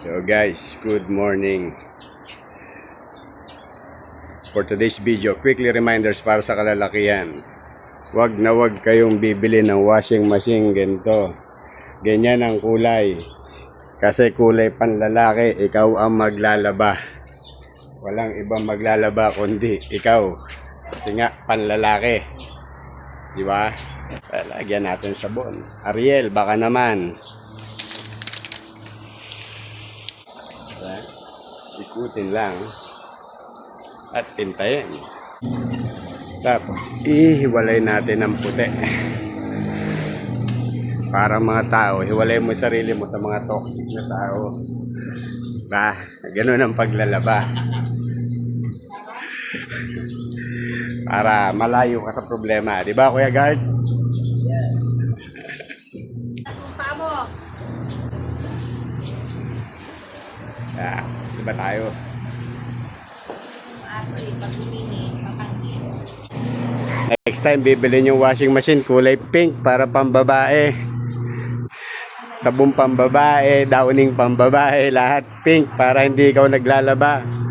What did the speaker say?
So guys, good morning. For today's video, quickly reminders para sa kalalakihan. Huwag na huwag kayong bibili ng washing machine ganito. Ganyan ang kulay. Kasi kulay panlalaki, ikaw ang maglalaba. Walang ibang maglalaba kundi ikaw. Kasi nga, panlalaki. Di ba? Lagyan natin sabon. Ariel, baka naman. Diba? Ikutin lang. At tintayin. Tapos, ihiwalay natin ng puti. Para mga tao, hiwalay mo sarili mo sa mga toxic na tao. Ba, ganun ang paglalaba. Para malayo ka sa problema. Di ba, Kuya Guard? Paa Ah, di ba tayo? Next time, bibili yung washing machine kulay pink para pambabae. Sabong pambabae, downing pambabae, lahat pink para hindi ikaw naglalaba.